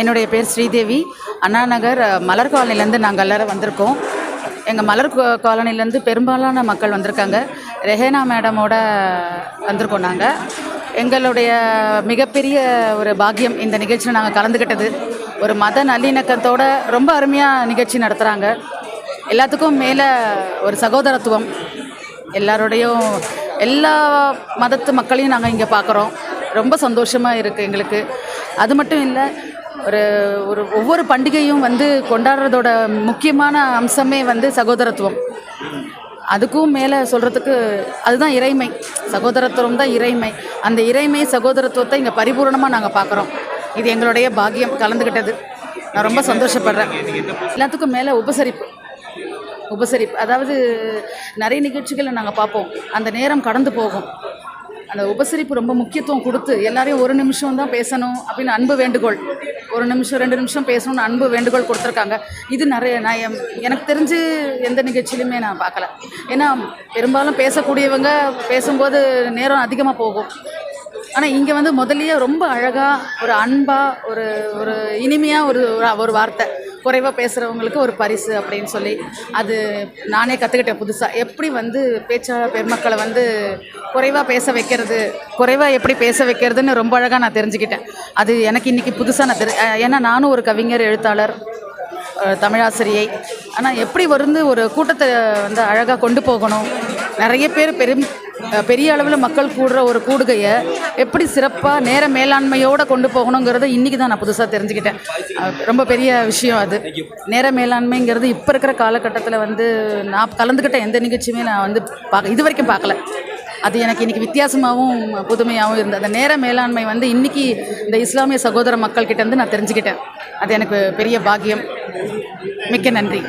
என்னுடைய பேர் ஸ்ரீதேவி. அண்ணா நகர் மலர் காலனிலேருந்து நாங்கள் எல்லாரும் வந்திருக்கோம். எங்கள் மலர் காலனிலேருந்து பெரும்பாலான மக்கள் வந்திருக்காங்க. ரெஹேனா மேடமோட வந்திருக்கோம் நாங்கள் எங்களுடைய மிகப்பெரிய ஒரு பாக்கியம் இந்த நிகழ்ச்சியில் நாங்கள் கலந்துக்கிட்டது ஒரு மத நல்லிணக்கத்தோட ரொம்ப அருமையாக நிகழ்ச்சி நடத்துகிறாங்க எல்லாத்துக்கும் மேலே ஒரு சகோதரத்துவம். எல்லாரோடையும் எல்லா மதத்து மக்களையும் நாங்கள் இங்கே பார்க்குறோம் ரொம்ப சந்தோஷமாக இருக்குது எங்களுக்கு. அது மட்டும் இல்லை ஒரு ஒரு ஒவ்வொரு பண்டிகையும் வந்து கொண்டாடுறதோட முக்கியமான அம்சமே வந்து சகோதரத்துவம். அதுக்கும் மேலே சொல்கிறதுக்கு அதுதான் இறைமை. சகோதரத்துவம் தான் இறைமை. அந்த இறைமை சகோதரத்துவத்தை இங்கே பரிபூரணமாக நாங்கள் பார்க்குறோம் இது எங்களுடைய பாக்கியம். கலந்துக்கிட்டது நான் ரொம்ப சந்தோஷப்படுறேன். எல்லாத்துக்கும் மேலே உபசரிப்பு. உபசரிப்பு. அதாவது நிறைய நிகழ்ச்சிகளை நாங்கள் பார்ப்போம். அந்த நேரம் கடந்து போகும். அந்த உபசரிப்பு ரொம்ப முக்கியத்துவம் கொடுத்து எல்லாரையும் ஒரு நிமிஷம் தான் பேசணும் அப்படின்னு அன்பு வேண்டுகோள். ஒரு நிமிஷம் ரெண்டு நிமிஷம் பேசணும்னு அன்பு வேண்டுகோள் கொடுத்துருக்காங்க. இது நிறைய நான் எம்- எனக்கு தெரிஞ்சு எந்த நிகழ்ச்சியிலுமே நான் பார்க்கல. ஏன்னா பெரும்பாலும் பேசக்கூடியவங்க பேசும்போது நேரம் அதிகமாக போகும். ஆனால் இங்கே வந்து முதலியே ரொம்ப அழகாக ஒரு அன்பாக ஒரு ஒரு இனிமையாக ஒரு- ஒரு வார்த்தை. குறைவாக பேசுகிறவங்களுக்கு ஒரு பரிசு அப்படின்னு சொல்லி அது நானே கற்றுக்கிட்டேன் புதுசாக எப்படி வந்து பேச்சாளர் பெருமக்களை வந்து குறைவாக பேச வைக்கிறது குறைவாக எப்படி பேச வைக்கிறதுன்னு ரொம்ப அழகாக நான் தெரிஞ்சுக்கிட்டேன். அது எனக்கு இன்றைக்கி புதுசாக நான் தெரி ஏன்னா நானும் ஒரு கவிஞர் எழுத்தாளர் தமிழாசிரியை. ஆனால் எப்படி வந்து ஒரு கூட்டத்தை வந்து அழகாக கொண்டு போகணும்? நிறைய பேர் பெரும் பெரிய அளவில் மக்கள் கூடுற ஒரு கூடுகையை எப்படி சிறப்பாக நேர மேலாண்மையோடு கொண்டு போகணுங்கிறத இன்றைக்கி தான் நான் புதுசாக தெரிஞ்சுக்கிட்டேன். ரொம்ப பெரிய விஷயம் அது. நேர மேலாண்மைங்கிறது இப்போ இருக்கிற காலகட்டத்தில் வந்து நான் கலந்துக்கிட்ட எந்த நிகழ்ச்சியுமே நான் வந்து பார்க்க இது வரைக்கும் பார்க்கல அது எனக்கு இன்றைக்கி வித்தியாசமாகவும் புதுமையாகவும் இருந்தது. அந்த நேர மேலாண்மை வந்து இன்றைக்கி இந்த இஸ்லாமிய சகோதர மக்கள்கிட்டேருந்து நான் தெரிஞ்சுக்கிட்டேன். அது எனக்கு பெரிய பாக்கியம். மிக்க நன்றி.